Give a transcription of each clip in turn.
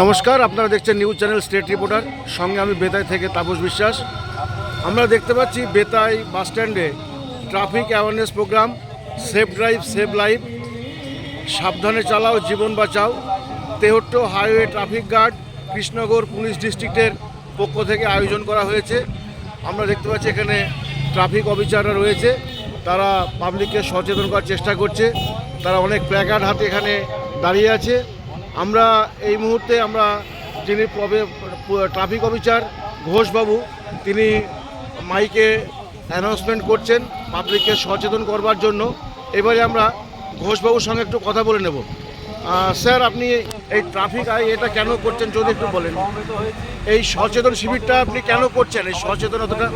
নমস্কার, আপনারা দেখছেন নিউজ চ্যানেল স্টেট রিপোর্টার। সঙ্গে আমি বেতাই থেকে তাপস বিশ্বাস। আমরা দেখতে পাচ্ছি বেতাই বাস স্ট্যান্ডে traffic awareness programme, safe drive save life, সাবধানে চালাও, জীবন বাঁচাও। Tehatta highway traffic guard Krishnagarh police ডিস্ট্রিক্টের পক্ষ থেকে আয়োজন করা হয়েছে। আমরা দেখতে পাচ্ছি এখানে ট্রাফিক অফিসাররা রয়েছে। তারা পাবলিককে সচেতন করার চেষ্টা করছে। তারা অনেক প্ল্যাকার্ড হাতে এখানে দাঁড়িয়ে আছে। আমরা এই মুহূর্তে আমরা যিনি ট্রাফিক অফিসার ঘোষবাবু, তিনি মাইকে অ্যানাউন্সমেন্ট করছেন পাবলিককে সচেতন করবার জন্য। এবারে আমরা ঘোষবাবুর সঙ্গে একটু কথা বলে নেব। স্যার, আপনি এই ট্রাফিক আই, এটা কেন করছেন? যদি একটু বলেন। এই সচেতন শিবিরটা আপনি কেন করছেন? এই সচেতনতাটা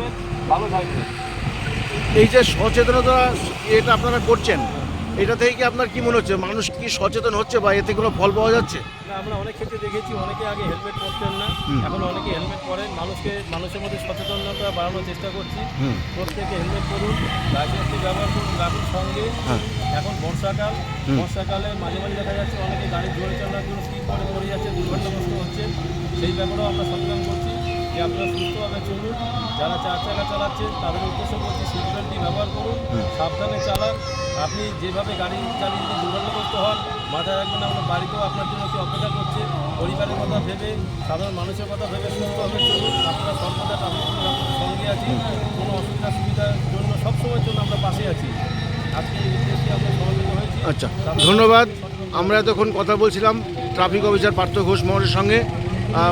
এই যে সচেতনতা, এটা আপনারা করছেন? এটা থেকে কি আপনার কি মনে হচ্ছে? মানুষ কি সচেতন হচ্ছে বা এতে কোনো ফল পাওয়া যাচ্ছে? না আমরা অনেক ক্ষেত্রে দেখেছি অনেকে আগে হেলমেট পরতেন না এখন অনেকে হেলমেট পরেন। মানুষকে মানুষের মধ্যে সচেতনতা বাড়ানোর চেষ্টা করছি। প্রত্যেকে হেলমেট পরুন লাইসেন্সটি ব্যবহার করুন রাখুন সঙ্গে। হ্যাঁ। এখন বর্ষাকাল বর্ষাকালে মাঝে মাঝে দেখা যাচ্ছে অনেকে গাড়ি জোরে চালানোর জন্য স্কিপ করে পড়ে যাচ্ছে দুর্ঘটনাগ্রস্ত হচ্ছে। সেই ব্যাপারেও আমরা সচেতন করছি। যে আপনারা সুস্থভাবে চলুন যারা চার চাকা চালাচ্ছেন তাদের উদ্দেশ্য করছি সিট ব্যবহার করুন সাবধানে চালান। আপনি যেভাবে গাড়ি চালিয়ে যদি দুর্ঘটনাগ্রস্ত হন মাথায় রাখবেন আপনার বাড়িতেও আপনার জন্য কি অপেক্ষা করছে। পরিবারের কথা ভেবে সাধারণ মানুষের কথা ভেবে সুস্থভাবে চলুন আপনারা সর্বদা আপনাদের সঙ্গে আছি। কোনো অসুবিধা সুবিধার জন্য সবসময়ের জন্য আমরা পাশে আছি। আজকে এই উদ্দেশ্যে আমরা সহযোগী হয়েছি। আচ্ছা ধন্যবাদ। আমরা এতক্ষণ কথা বলছিলাম ট্রাফিক অফিসার পার্থ ঘোষ মহলের সঙ্গে।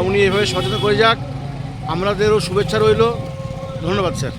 উনি এভাবে সচেতন করে যাক। আমাদেরও শুভেচ্ছা রইল। ধন্যবাদ স্যার।